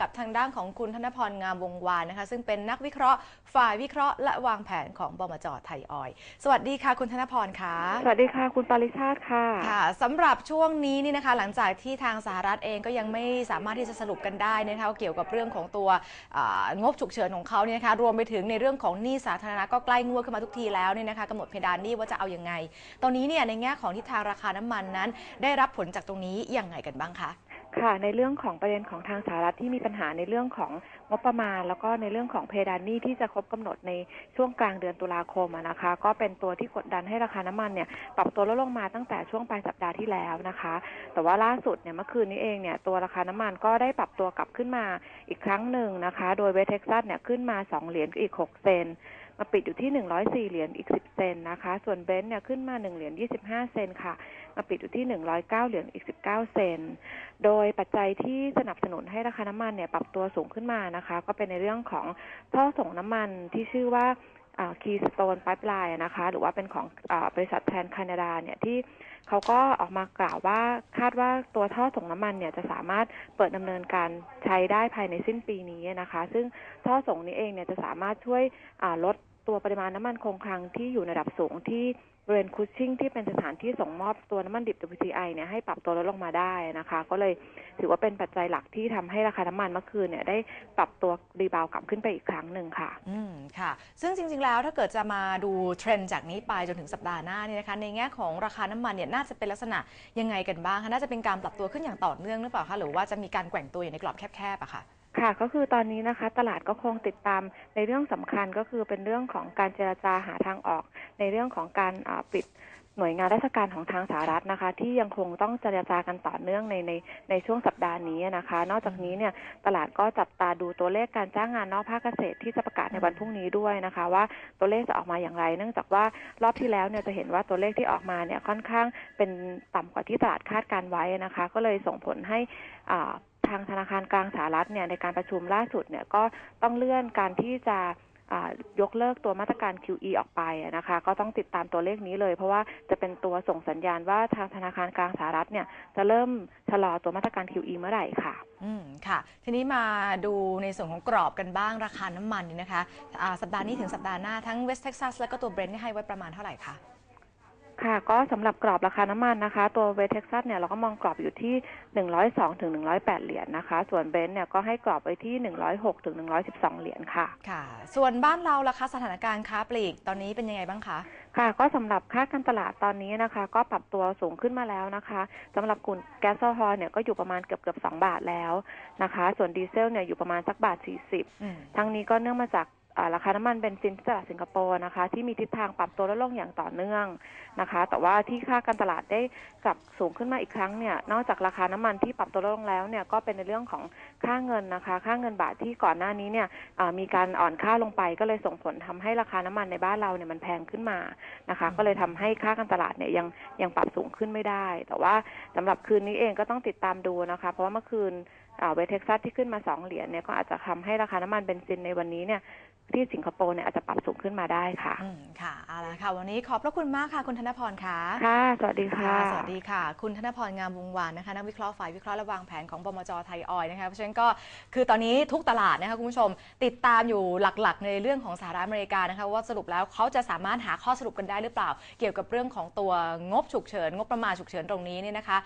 กับทางด้านของคุณธนพรงามวงวานนะคะ ซึ่งเป็นนักวิเคราะห์ฝ่ายวิเคราะห์และวางแผนของบมจไทยออยล์สวัสดีค่ะคุณธนพรค่ะ สวัสดีค่ะ คุณปาริชาติค่ะ ค่ะสำหรับช่วงนี้นี่นะคะ หลังจากที่ทางสหรัฐเองก็ยังไม่สามารถที่จะสรุปกันได้นะคะเกี่ยวกับเรื่องของตัวอ่างบฉุกเฉินของเขาเนี่ยนะคะรวมไปถึงในเรื่องของหนี้สาธารณะก็ใกล้งวดขึ้นมาทุกทีแล้วเนี่ยนะคะกำหนดเพดานหนี้ว่าจะเอายังไง ตอนนี้เนี่ยในแง่ของทิศทางราคาน้ำมันนั้น ได้รับผลจากตรงนี้ยังไงกันบ้างคะ ค่ะในเรื่องของประเด็นของทางสหรัฐที่มีปัญหาในเรื่องของงบประมาณ แล้วก็ในเรื่องของเพดานหนี้ที่จะครบกำหนดในช่วงกลางเดือนตุลาคมนะคะ ก็เป็นตัวที่กดดันให้ราคาน้ำมันเนี่ยปรับตัวลดลงมาตั้งแต่ช่วงปลายสัปดาห์ที่แล้วนะคะ แต่ว่าล่าสุดเนี่ยเมื่อคืนนี้เองเนี่ยตัวราคาน้ำมันก็ได้ปรับตัวกลับขึ้นมาอีกครั้งหนึ่งนะคะ โดยเวสเท็กซัสเนี่ยขึ้นมา 2 เหรียญอีก 6 เซนมาปิดอยู่ที่ 104 เหรียญอีก 10 เซนนะคะ ส่วนเบนซ์เนี่ยขึ้นมา 1 เหรียญ25 เซนค่ะ มาปิดอยู่ที่ 109 เหรียญอีก 19 เซน โดยปัจจัยที่สนับสนุนให้ราคาน้ำมันเนี่ยปรับตัวสูงขึ้นมานะคะ ก็เป็นในเรื่องของท่อส่งน้ำมันที่ชื่อว่าคีสโตนไ i ป์ไลน์นะคะ หรือว่าเป็นของอบริษัทแทนแคนาดาเนี่ยที่เขาก็ออกมากล่าวว่าคาดว่าตัวท่อส่งน้ำมันเนี่ยจะสามารถเปิดดำเนินการใช้ได้ภายในสิ้นปีนี้นะคะ ซึ่งท่อส่งนี้เองเนี่ยจะสามารถช่วยลดตัวปริมาณน้ำมันคงคลังที่อยู่ในระดับสูงที่ ริเวณคูชชิ่งที่เป็นสถานที่ส่งมอบตัวน้ำมันดิบ WTI เนี่ยให้ปรับตัวลดลงมาได้นะคะ ก็เลยถือว่าเป็นปัจจัยหลักที่ทำให้ราคาน้ำมันเมื่อคืนเนี่ยได้ปรับตัวรีบาวกลับขึ้นไปอีกครั้งหนึ่งค่ะ อืมค่ะ ซึ่งจริง ๆ แล้วถ้าเกิดจะมาดูเทรนด์จากนี้ไปจนถึงสัปดาห์หน้าเนี่ยนะคะในแง่ของราคาน้ำมันเนี่ยน่าจะเป็นลักษณะยังไงกันบ้างคะน่าจะเป็นการปรับตัวขึ้นอย่างต่อเนื่องหรือเปล่าคะหรือว่าจะมีการแกว่งตัวอยู่ในกรอบแคบๆอะค่ะ ค่ะก็คือตอนนี้นะคะ ตลาดก็คงติดตามในเรื่องสำคัญก็คือเป็นเรื่องของการเจรจาหาทางออก ในเรื่องของการปิดหน่วยงานราชการของทางสหรัฐนะคะ ที่ยังคงต้องเจรจากันต่อเนื่องในในในช่วงสัปดาห์นี้นะคะ นอกจากนี้เนี่ยตลาดก็จับตาดูตัวเลขการจ้างงานนอกภาคเกษตรที่จะประกาศในวันพรุ่งนี้ด้วยนะคะ ว่าตัวเลขจะออกมาอย่างไร เนื่องจากว่ารอบที่แล้วเนี่ยจะเห็นว่าตัวเลขที่ออกมาเนี่ยค่อนข้างเป็นต่ำกว่าที่ตลาดคาดการไว้นะคะ ก็เลยส่งผลให้อ่า ทางธนาคารกลางสหรัฐเนี่ยในการประชุมล่าสุดเนี่ยก็ต้องเลื่อนการที่จะยกเลิกตัวมาตรการ QE ออกไปนะคะ ก็ต้องติดตามตัวเลขนี้เลย เพราะว่าจะเป็นตัวส่งสัญญาณว่าทางธนาคารกลางสหรัฐเนี่ยจะเริ่มชะลอตัวมาตรการ QE เมื่อไหร่ค่ะ อืมค่ะ ทีนี้มาดูในส่วนของกรอบกันบ้างราคาน้ำมันนี่นะคะอ่าสัปดาห์นี้ถึงสัปดาห์หน้าทั้งเวสเท็กซัสและก็ตัวเบรนท์ให้ไว้ประมาณเท่าไหร่คะ ค่ะ ก็สำหรับกรอบราคาน้ำมันนะคะ ตัวเวสเท็กซัสเนี่ยเราก็มองกรอบอยู่ที่ 102ถึง108 เหรียญนะคะ ส่วนเบนซ์เนี่ยก็ให้กรอบไว้ที่ 106ถึง112 เหรียญค่ะ ค่ะ ส่วนบ้านเราล่ะคะสถานการณ์ค้าปลีกตอนนี้เป็นยังไงบ้างคะค่ะก็สำหรับค่าการตลาดตอนนี้นะคะ ก็ปรับตัวสูงขึ้นมาแล้วนะคะสำหรับกลุ่มแก๊สโซฮอลเนี่ยก็อยู่ประมาณเกือบเกือบ2บาทแล้วนะคะ ส่วนดีเซลเนี่ยอยู่ประมาณสักบาท40อืมทั้งนี้ก็เนื่องมาจากอ่า ราคาน้ำมันเบนซินที่ตลาดสิงคโปร์นะคะ ที่มีทิศทางปรับตัวลดลงอย่างต่อเนื่องนะคะ แต่ว่าที่ค่าการตลาดได้กลับสูงขึ้นมาอีกครั้งเนี่ย นอกจากราคาน้ำมันที่ปรับตัวลดลงแล้วเนี่ยก็เป็นในเรื่องของค่าเงินนะคะ ค่าเงินบาทที่ก่อนหน้านี้เนี่ยอ่ามีการอ่อนค่าลงไปก็เลยส่งผลทำให้ราคาน้ำมันในบ้านเราเนี่ยมันแพงขึ้นมานะคะ ก็เลยทำให้ค่าการตลาดเนี่ยยังยังปรับสูงขึ้นไม่ได้ แต่ว่าสำหรับคืนนี้เองก็ต้องติดตามดูนะคะ เพราะว่าเมื่อคืนอ่าเวสเท็กซัสที่ขึ้นมา 2 เหรียญเนี่ยก็อาจจะทำให้ราคาน้ำมันเบนซินในวันนี้เนี่ย ที่สิงคโปร์เนี่ยอาจจะปรับสูงขึ้นมาได้ค่ะอืมค่ะเอาละค่ะ วันนี้ขอบพระคุณมากค่ะคุณธนพรค่ะค่ะ สวัสดีค่ะ สวัสดีค่ะ คุณธนพรงามวงวานนะคะนักวิเคราะห์ฝ่ายวิเคราะห์และวางแผนของบมจไทยออยล์นะคะเพราะฉะนั้นก็คือตอนนี้ทุกตลาดนะคะคุณผู้ชมติดตามอยู่หลักๆ ในเรื่องของสหรัฐอเมริกานะคะว่าสรุปแล้วเขาจะสามารถหาข้อสรุปกันได้หรือเปล่า เกี่ยวกับเรื่องของตัวงบฉุกเฉินงบประมาณฉุกเฉินตรงนี้เนี่ยนะคะ